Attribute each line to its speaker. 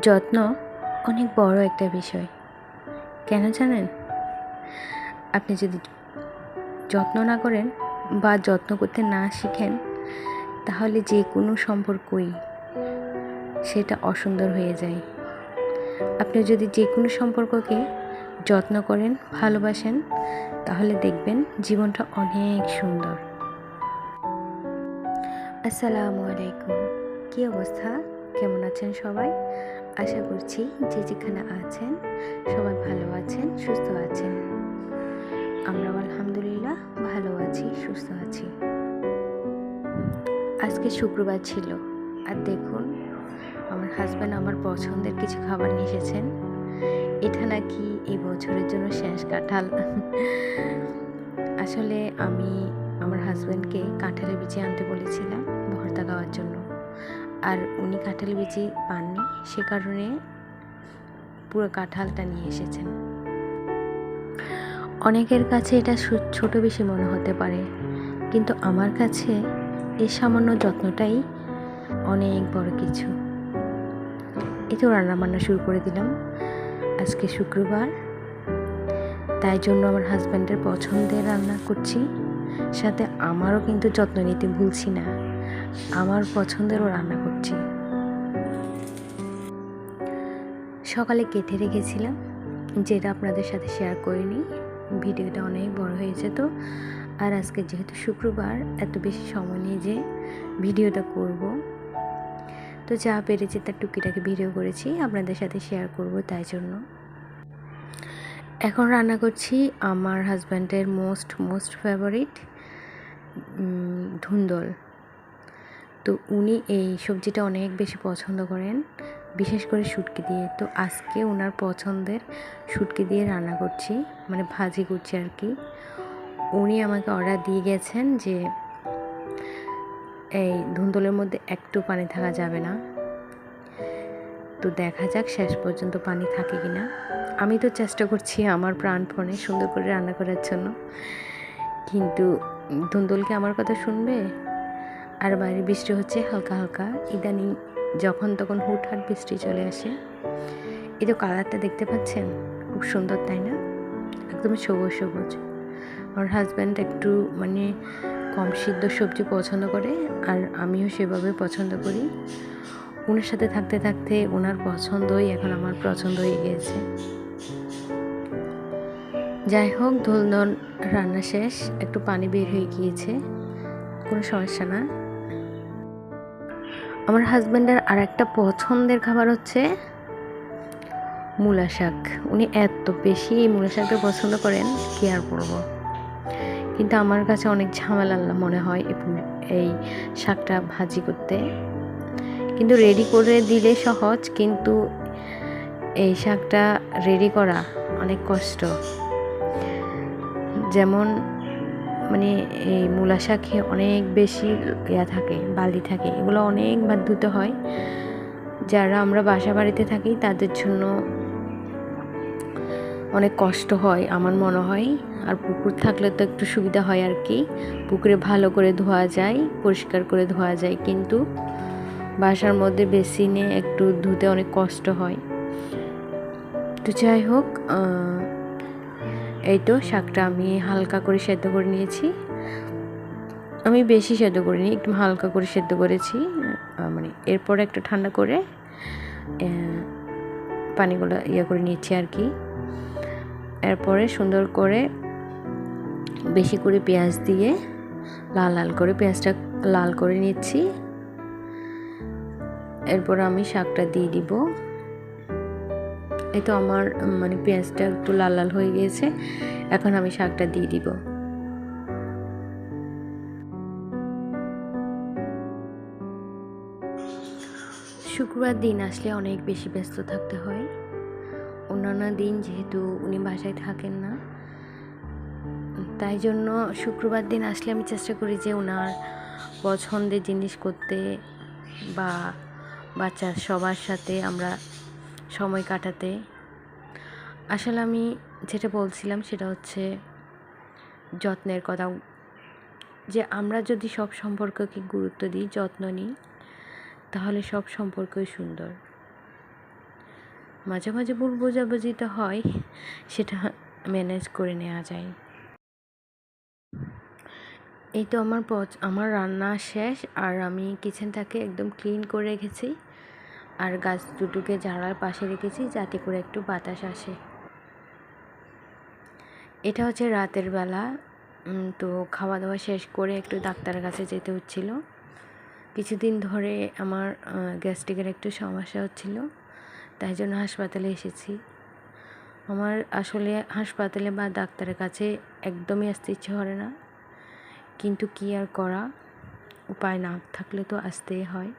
Speaker 1: যত্ন অনেক বড় একটা বিষয়। কেন জানেন? আপনি যদি যত্ন না করেন বা যত্ন করতে না শিখেন, তাহলে যে কোনো সম্পর্কই সেটা অসুন্দর হয়ে যায়। আপনি যদি যে কোনো সম্পর্ককে যত্ন করেন, ভালোবাসেন, তাহলে দেখবেন জীবনটা অনেক সুন্দর। আসসালামু আলাইকুম। কী অবস্থা? কেমন আছেন সবাই? আশা করছি যে যেখানে আছেন, সবাই ভালো আছেন, সুস্থ আছেন। আমরাও আলহামদুলিল্লাহ ভালো আছি, সুস্থ আছি। আজকে শুক্রবার ছিল। আর দেখুন, আমার হাজব্যান্ড আমার পছন্দের কিছু খাবার নিয়ে এসেছেন। এটা নাকি এই বছরের জন্য শেষ কাঁঠাল। আসলে আমি আমার হাজব্যান্ডকে কাঁঠালের বিচি আনতে বলেছিলাম ভর্তা খাওয়ার জন্য। আর উনি কাঁঠাল বিচি পাননি, সে কারণে পুরো কাঁঠালটা নিয়ে এসেছেন। অনেকের কাছে এটা ছোট বেশি মনে হতে পারে, কিন্তু আমার কাছে এই সামান্য যত্নটাই অনেক বড় কিছু। তো রান্নাবান্না শুরু করে দিলাম। আজকে শুক্রবার, তাই জন্য আমার হাজব্যান্ডের পছন্দের রান্না করছি। সাথে আমারও কিন্তু যত্ন নিতে ভুলছি না। আমার পছন্দেরও রান্না করছি। সকালে কেটে রেখেছিলাম, যেটা আপনাদের সাথে শেয়ার করিনি। ভিডিওটা অনেক বড় হয়েছে তো। আর আজকে যেহেতু শুক্রবার, এত বেশি সময় নিয়ে যে ভিডিওটা করব। তো যা পেরেছি তার টুকিটাকে ভিডিও করেছি, আপনাদের সাথে শেয়ার করব তাই জন্য। এখন রান্না করছি আমার হাজব্যান্ডের মোস্ট মোস্ট ফেভারিট ধুন্দল। তো উনি এই সবজিটা অনেক বেশি পছন্দ করেন, বিশেষ করে শুটকি দিয়ে। তো আজকে ওনার পছন্দের শুটকি দিয়ে রান্না করছি মানে ভাজি করছি আর কি। উনি আমাকে অর্ডার দিয়ে গেছেন যে এই ধুন্দলের মধ্যে একটু পানি থাকা যাবে না। তো দেখা যাক শেষ পর্যন্ত পানি থাকে কি না আমি তো চেষ্টা করছি আমার প্রাণপণে সুন্দর করে রান্না করার জন্য। কিন্তু ধুন্দলকে আমার কথা শুনবে? আর বাইরে বৃষ্টি হচ্ছে, হালকা হালকা। ইদানিং যখন তখন হুটহাট বৃষ্টি চলে আসে। এই তো কালারটা দেখতে পাচ্ছেন? খুব সুন্দর, তাই না? একদম সবুজ সবুজ। আমার হাজব্যান্ড একটু মানে কম সিদ্ধ সবজি পছন্দ করে, আর আমিও সেভাবে পছন্দ করি। ওনার সাথে থাকতে থাকতে ওনার পছন্দই এখন আমার পছন্দ হয়ে গিয়েছে। যাই হোক ধুলদন রান্না শেষ। একটু পানি বের হয়ে গিয়েছে। কোনো সমস্যা না। আমার হাজব্যান্ডের আর একটা পছন্দের খাবার হচ্ছে মূলা শাক। উনি এত বেশি এই মূলা শাকটা পছন্দ করেন কি আর করব কিন্তু আমার কাছে অনেক ঝামেলা মনে হয় এই এই শাকটা ভাজি করতে। কিন্তু রেডি করে দিলে সহজ, কিন্তু এই শাকটা রেডি করা অনেক কষ্ট। যেমন মানে এই মূলা শাকে অনেক বেশি ইয়া থাকে, বালি থাকে, এগুলো অনেকবার ধুতে হয়। যারা আমরা বাসা বাড়িতে থাকি, তাদের জন্য অনেক কষ্ট হয় আমার মনে হয়। আর পুকুর থাকলে তো একটু সুবিধা হয় আর কি। পুকুরে ভালো করে ধোয়া যায়, পরিষ্কার করে ধোয়া যায়, কিন্তু বাসার মধ্যে বেসিনে একটু ধুতে অনেক কষ্ট হয়। তো যাই হোক এই তো, শাকটা আমি হালকা করে সেদ্ধ করে নিয়েছি। আমি বেশি সেদ্ধ করিনি, একটু হালকা করে সেদ্ধ করেছি। মানে এরপর একটু ঠান্ডা করে পানিগুলো ইয়ে করে নিয়েছি আর কি। এরপরে সুন্দর করে বেশি করে পেঁয়াজ দিয়ে লাল লাল করে পেঁয়াজটা লাল করে নিচ্ছি। এরপর আমি শাকটা দিয়ে দিব। এই তো আমার মানে পেঁয়াজটা একটু লাল লাল হয়ে গিয়েছে। এখন আমি শাকটা দিয়ে দিব। শুক্রবার দিন আসলে অনেক বেশি ব্যস্ত থাকতে হয়। অন্যান্য দিন যেহেতু উনি বাসায় থাকেন না। তাই জন্য শুক্রবার দিন আসলে আমি চেষ্টা করি যে ওনার পছন্দের জিনিস করতে বা বাচ্চা সবার সাথে আমরা সময় কাটাতে। আসলে আমি যেটা বলছিলাম সেটা হচ্ছে যত্নের কথা যে আমরা যদি সব সম্পর্ককে গুরুত্ব দিই, যত্ন নিই, তাহলে সব সম্পর্কই সুন্দর। মাঝে মাঝে ভুল বোঝাবুঝি তো হয়, সেটা ম্যানেজ করে নেওয়া যায়। এই তো আমার পচ, আমার রান্না শেষ, আর আমি কিচেনটাকে একদম ক্লিন করে রেখেছি। আর গাছ দুটোকে ঝাড়ার পাশে রেখেছি যাতে করে একটু বাতাস আসে। এটা হচ্ছে রাতের বেলা। তো খাওয়া দাওয়া শেষ করে একটু ডাক্তারের কাছে যেতে হচ্ছিল। কিছুদিন ধরে আমার গ্যাস্ট্রিকের একটু সমস্যা হচ্ছিল, তাই জন্য হাসপাতালে এসেছি। আমার আসলে হাসপাতালে বা ডাক্তারের কাছে একদমই আসতে ইচ্ছে করে না। কিন্তু কি আর করা? উপায় না থাকলে তো আসতেই হয়।